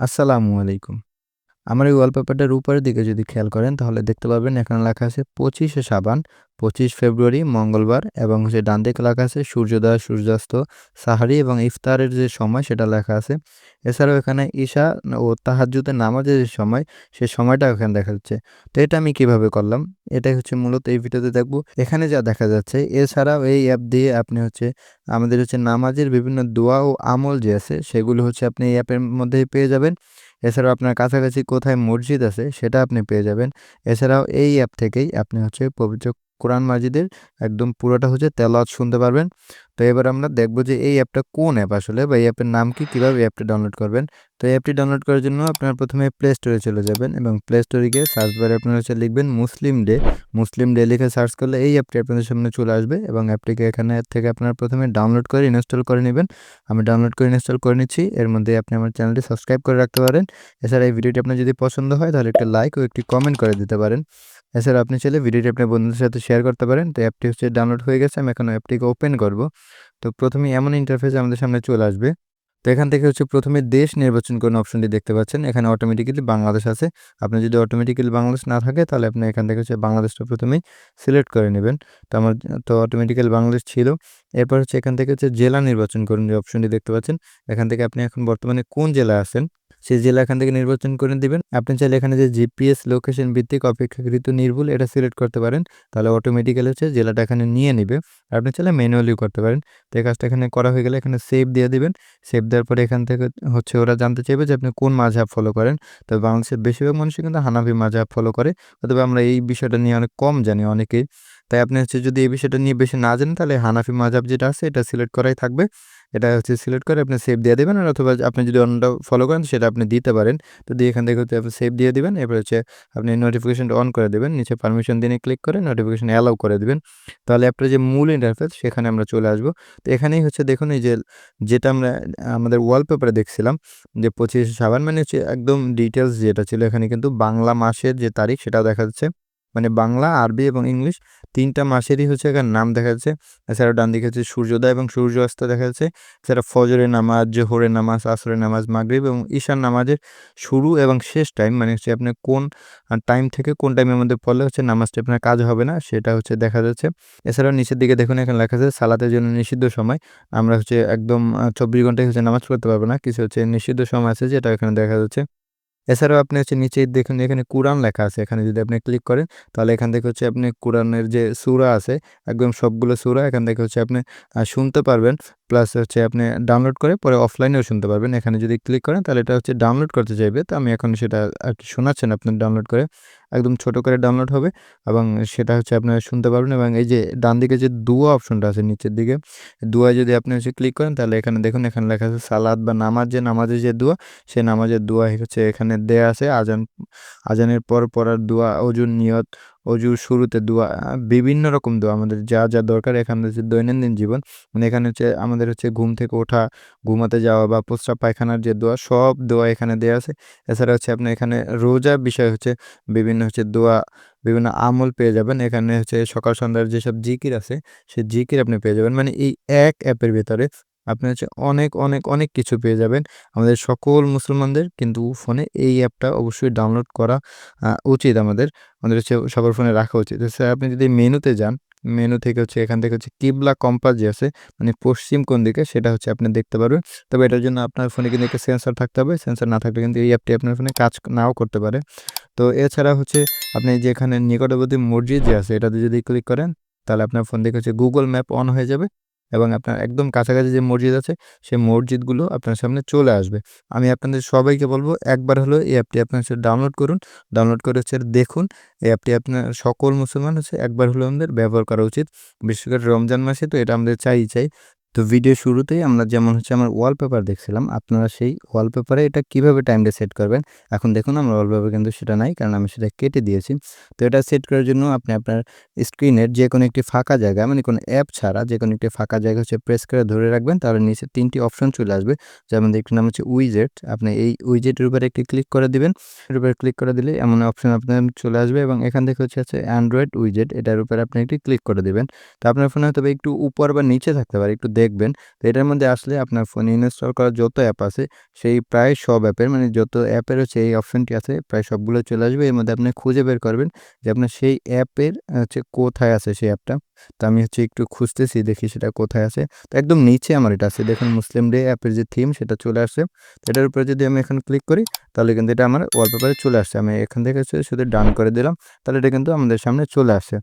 আসসালামু আলাইকুম। আমার এই ওয়ালপেপারটার উপরের দিকে যদি খেয়াল করেন তাহলে দেখতে পাবেন এখানে লেখা আছে ২৫শে সাবান, ২৫ ফেব্রুয়ারি মঙ্গলবার এবং হচ্ছে ডান লেখা আছে সূর্যোদয়, সূর্যাস্ত, সাহারি এবং ইফতারের যে সময় সেটা লেখা আছে। এছাড়াও এখানে ইশা ও তাহাজ্জুদের নামাজের যে সময়, সে সময়টা এখানে দেখা যাচ্ছে। তো এটা আমি কীভাবে করলাম? এটাই হচ্ছে মূলত এই ভিডিওতে দেখব। এখানে যা দেখা যাচ্ছে এছাড়াও এই অ্যাপ দিয়ে আপনি হচ্ছে আমাদের হচ্ছে নামাজের বিভিন্ন দোয়া ও আমল যে আছে সেগুলো হচ্ছে আপনি এই অ্যাপের মধ্যেই পেয়ে যাবেন। এছাড়াও আপনার কাছাকাছি কোথায় মসজিদ আছে সেটা আপনি পেয়ে যাবেন। এছাড়াও এই অ্যাপ থেকেই আপনি হচ্ছে পবিত্র কোরআন মাজিদের একদম পুরোটা হচ্ছে তেলাওয়াত শুনতে পারবেন। তো এবার আমরা দেখব যে এই অ্যাপটা কোন অ্যাপ আসলে বা এই অ্যাপের নাম কি? কীভাবে এই অ্যাপটি ডাউনলোড করবেন? তো এই অ্যাপটি ডাউনলোড করার জন্য আপনার প্রথমে প্লে স্টোরে চলে যাবেন এবং প্লে স্টোরে গিয়ে সার্চ বারে আপনারা হচ্ছে লিখবেন মুসলিম ডে। মুসলিম ডে লিখে সার্চ করলে এই অ্যাপটি আপনাদের সামনে চলে আসবে এবং অ্যাপটিকে এখানে থেকে আপনারা প্রথমে ডাউনলোড করে ইনস্টল করে নেবেন। আমি ডাউনলোড করে ইনস্টল করে নিচ্ছি। এর মধ্যে আপনি আমার চ্যানেলটি সাবস্ক্রাইব করে রাখতে পারেন। এছাড়া এই ভিডিওটি আপনার যদি পছন্দ হয় তাহলে একটা লাইক ও একটি কমেন্ট করে দিতে পারেন। এছাড়া আপনি চাইলে ভিডিওটি আপনার বন্ধুদের সাথে শেয়ার করতে পারেন। তো অ্যাপটি হচ্ছে ডাউনলোড হয়ে গেছে। আমি এখন অ্যাপটিকে ওপেন করব। তো প্রথমেই এমন ইন্টারফেস আমাদের সামনে চলে আসবে। তো এখান থেকে হচ্ছে প্রথমে দেশ নির্বাচন করুন অপশনটি দেখতে পাচ্ছেন। এখানে অটোমেটিক্যালি বাংলাদেশ আছে। আপনি যদি অটোমেটিক্যালি বাংলাদেশ না থাকে, তাহলে আপনি এখান থেকে হচ্ছে বাংলাদেশটা প্রথমেই সিলেক্ট করে নেবেন। তো আমার তো অটোমেটিক্যালি বাংলাদেশ ছিল। এরপর হচ্ছে এখান থেকে হচ্ছে জেলা নির্বাচন করুন যে অপশনটি দেখতে পাচ্ছেন। এখান থেকে আপনি এখন বর্তমানে কোন জেলায় আছেন সেই জেলা এখান থেকে নির্বাচন করে দিবেন। আপনি চাইলে এখানে যে জিপিএস লোকেশন ভিত্তিক অপেক্ষাকৃত নির্ভুল এটা সিলেক্ট করতে পারেন। তাহলে অটোমেটিক্যালি হচ্ছে জেলাটা এখানে নিয়ে নিবে। আপনি চাইলে ম্যানুয়ালিও করতে পারেন। তো এই কাজটা এখানে করা হয়ে গেলে এখানে সেভ দিয়ে দিবেন। সেভ দেওয়ার পরে এখান থেকে হচ্ছে ওরা জানতে চাইবে যে আপনি কোন মাযহাব ফলো করেন। তবে বাংলাদেশের বেশিরভাগ মানুষই কিন্তু হানাফি মাযহাব ফলো করে। তবে আমরা এই বিষয়টা নিয়ে অনেক কম জানি অনেকেই। তাই আপনি হচ্ছে যদি এই বিষয়টা নিয়ে বেশি না জানেন, তাহলে হানাফি মাযহাব যেটা আছে, এটা সিলেক্ট করাই থাকবে। এটা হচ্ছে সিলেক্ট করে আপনি সেভ দিয়ে দেবেন, আর অথবা আপনি যদি অন্যটা ফলো করেন, সেটা আপনি দিতে পারেন। তো দিয়ে এখান থেকে হচ্ছে আপনি সেভ দিয়ে দিবেন। এরপর হচ্ছে আপনি নোটিফিকেশনটা অন করে দেবেন। নিচে পারমিশন দিনে ক্লিক করে নোটিফিকেশন অ্যালাউ করে দিবেন। তাহলে অ্যাপটার যে মূল ইন্টারফেস সেখানে আমরা চলে আসব। তো এখানেই হচ্ছে দেখুন, এই যে যেটা আমরা, আমাদের ওয়ালপেপারে দেখছিলাম, যে ২৫শে সাবান মানে হচ্ছে একদম ডিটেলস যেটা ছিল, এখানে কিন্তু বাংলা মাসের যে তারিখ সেটা দেখা যাচ্ছে। মানে বাংলা, আরবি এবং ইংলিশ তিনটা মাসেরই হচ্ছে এখানে নাম দেখা যাচ্ছে। এছাড়াও ডান দিকে হচ্ছে সূর্যোদয় এবং সূর্যাস্ত দেখা যাচ্ছে। এছাড়া ফজরের নামাজ, জোহরের নামাজ, আসরের নামাজ, মাগরিব এবং ঈশার নামাজের শুরু এবং শেষ টাইম মানে হচ্ছে আপনার কোন টাইম থেকে কোন টাইমের মধ্যে পড়লে হচ্ছে নামাজটা আপনার কাজ হবে না সেটা হচ্ছে দেখা যাচ্ছে। এছাড়াও নিচের দিকে দেখুন এখানে লেখা আছে সালাতের জন্য নিষিদ্ধ সময়। আমরা হচ্ছে একদম ২৪ ঘন্টায় হচ্ছে নামাজ পড়তে পারব না। কিছু হচ্ছে নিষিদ্ধ সময় আছে যেটা এখানে দেখা যাচ্ছে। এছাড়াও আপনি হচ্ছে নিচে দেখুন এখানে কোরআন লেখা আছে। এখানে যদি আপনি ক্লিক করেন, তাহলে এখান থেকে হচ্ছে আপনি কোরআনের যে সুরা আছে, একদম সবগুলো সুরা এখান থেকে হচ্ছে আপনি শুনতে পারবেন। প্লাস হচ্ছে আপনি ডাউনলোড করে পরে অফলাইনেও শুনতে পারবেন। এখানে যদি ক্লিক করেন তাহলে এটা হচ্ছে ডাউনলোড করতে চাইবে। তো আমি এখন সেটা আরকি শোনাচ্ছেন আপনি ডাউনলোড করে। একদম ছোট করে ডাউনলোড হবে এবং সেটা হচ্ছে আপনারা শুনতে পারবেন এবং এই যে ডান দিকে যে দুয়া অপশনটা আছে নিচের দিকে, দুয়ায় যদি আপনি হচ্ছে ক্লিক করেন তাহলে এখানে দেখুন এখানে লেখা আছে সালাত বা নামাজ যে নামাজের যে দোয়া, সেই নামাজের দোয়া হচ্ছে এখানে দেয়া আছে। আজান আজানের পর পড়ার দোয়া, অজুর নিয়ত, অজুর শুরুতে দোয়া, বিভিন্ন রকম দোয়া আমাদের যা, যা দরকার এখানে হচ্ছে দৈনন্দিন জীবন। মানে এখানে হচ্ছে আমাদের হচ্ছে ঘুম থেকে ওঠা, ঘুমাতে যাওয়া বা প্রস্রাব পায়খানার যে দোয়া সব দোয়া এখানে দেওয়া আছে। এছাড়া হচ্ছে আপনার এখানে রোজা বিষয় হচ্ছে বিভিন্ন হচ্ছে দোয়া, বিভিন্ন আমল পেয়ে যাবেন। এখানে হচ্ছে সকাল সন্ধ্যার যেসব জিকির আছে সেই জিকির আপনি পেয়ে যাবেন। মানে এই এক অ্যাপের ভেতরে আপনি হচ্ছে অনেক, অনেক, অনেক কিছু পেয়ে যাবেন। আমাদের সকল মুসলমানদের কিন্তু ফোনে এই অ্যাপটা অবশ্যই ডাউনলোড করা উচিত আমাদের। আমাদের হচ্ছে সবার ফোনে রাখা উচিত। এছাড়া আপনি যদি মেনুতে যান, মেনু থেকে হচ্ছে এখান থেকে হচ্ছে কিবলা কম্পাস যে আছে মানে পশ্চিম কোন দিকে সেটা হচ্ছে আপনি দেখতে পারবেন। তবে এটার জন্য আপনার ফোনে কিন্তু একটা সেন্সর থাকতে হবে। সেন্সার না থাকলে কিন্তু এই অ্যাপটি আপনার ফোনে কাজ নাও করতে পারে। তো এছাড়া হচ্ছে আপনি যে এখানে নিকটবর্তী মসজিদ যে আছে এটাতে যদি ক্লিক করেন তাহলে আপনার ফোন থেকে হচ্ছে গুগল ম্যাপ অন হয়ে যাবে এবং আপনার একদম কাছাকাছি যে মসজিদ আছে, সেই মসজিদগুলো আপনার সামনে চলে আসবে। আমি আপনাদের সবাইকে বলব, একবার হলো এই অ্যাপটি আপনার হচ্ছে ডাউনলোড করুন। ডাউনলোড করে হচ্ছে দেখুন। এই অ্যাপটি আপনার সকল মুসলমান হচ্ছে একবার হলো আমাদের ব্যবহার করা উচিত। বিশেষ করে রমজান মাসে তো এটা আমাদের চাই চাই। তো ভিডিও শুরুতেই আমরা যেমন হচ্ছে আমার ওয়ালপেপার দেখছিলাম, আপনারা সেই ওয়ালপেপারে এটা কীভাবে টাইমটা সেট করবেন? এখন দেখুন আমার ওয়ালপেপার কিন্তু সেটা নাই, কারণ আমি সেটা কেটে দিয়েছি। তো এটা সেট করার জন্য আপনি আপনার স্ক্রিনের যে কোনো একটি ফাঁকা জায়গা মানে কোনো অ্যাপ ছাড়া যে কোনো একটি ফাঁকা জায়গা হচ্ছে প্রেস করে ধরে রাখবেন, তাহলে নিচে তিনটি অপশন চলে আসবে। যেমন একটি নাম হচ্ছে উইজেট আপনি এই উইজেটের উপরে একটি ক্লিক করে দিবেন। এর উপরে ক্লিক করে দিলে এমন অপশন আপনার চলে আসবে এবং এখান থেকে হচ্ছে আছে অ্যান্ড্রয়েড উইজেট এটার উপরে আপনি একটি ক্লিক করে দিবেন। তো আপনার ফোনে হয়তো একটু উপর বা নিচে থাকতে পারে, একটু দেখবেন। তো এটার মধ্যে আসলে আপনার ফোনে ইনস্টল করা যত অ্যাপ আছে, সেই প্রায় সব অ্যাপের মানে যত অ্যাপের হচ্ছে এই অপশনটি আছে, প্রায় সবগুলো চলে আসবে। এর মধ্যে আপনি খুঁজে বের করবেন যে আপনার সেই অ্যাপের হচ্ছে কোথায় আছে সেই অ্যাপটা তো আমি হচ্ছে একটু খুঁজতেছি, দেখি সেটা কোথায় আছে। তো একদম নিচে আমার এটা আছে। দেখুন মুসলিম ডে অ্যাপের যে থিম সেটা চলে আসছে। এটার উপরে যদি আমি এখন ক্লিক করি, তাহলে কিন্তু এটা আমার ওয়ালপেপারে চলে আসছে। আমি এখান থেকে শুধু ডান করে দিলাম। তাহলে এটা কিন্তু আমাদের সামনে চলে আসছে।